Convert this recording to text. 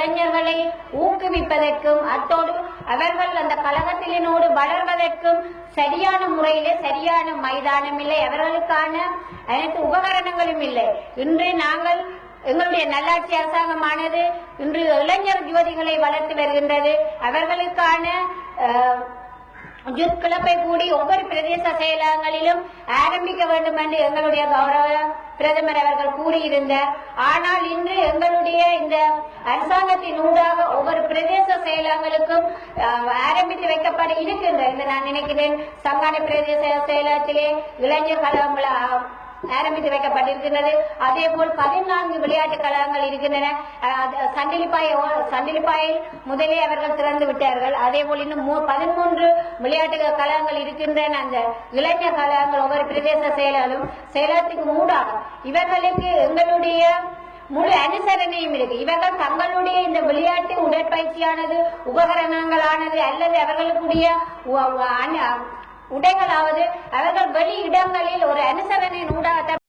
இளைஞர்களை ஊக்குவிப்பதற்கும் அத்தோடு அவர்கள் அந்த கழகத்தினோடு வளர்வதற்கும் சரியான முறையில சரியான மைதானம் இல்லை. அவர்களுக்கான அனைத்து உபகரணங்களும் இல்லை. இன்று நாங்கள் எங்களுடைய நல்லாட்சி அரசாங்கமானது இன்று இளைஞர் யுவதிகளை வளர்த்து வருகின்றது. அவர்களுக்கான யூத் கிளப்பை கூடி ஒவ்வொரு பிரதேச செயலகங்களிலும் ஆரம்பிக்க வேண்டும் என்று எங்களுடைய கௌரவ பிரதமர் அவர்கள் கூறியிருந்தார். ஆனால் இன்று எங்களுடைய அரசாங்கத்தின் ஊடாக ஒவ்வொரு பிரதேச செயலகங்களுக்கும் ஆரம்பித்து வைக்கப்பட இருக்கின்ற என்று நான் நினைக்கிறேன். சங்கான பிரதேச செயலகத்திலே இளைஞர் கழகம் ஆரம்பித்து வைக்கப்பட்டிருக்கின்றது. அதே போல் பதினான்கு விளையாட்டு கழகங்கள் இருக்கின்றன. சண்டிலிப்பாய் சண்டிலிப்பாயில் முதலே அவர்கள் திறந்து விட்டார்கள். அதே போல் இன்னும் மூ- பதிமூன்று விளையாட்டு கழகங்கள் இருக்கின்றன. அந்த இளைஞர் கழகங்கள் ஒவ்வொரு பிரதேச செயலாளரும் செயலகத்துக்கு மூடாகும் இவர்களுக்கு எங்களுடைய முழு அனுசரணையும் இருக்கு. இவர்கள் தங்களுடைய இந்த விளையாட்டு உடற்பயிற்சியானது உபகரணங்களானது அல்லது அவர்களுக்குரிய உ- உடைகளாவது அவர்கள் வெளி இடங்களில் ஒரு அனுசரணை ஊடாக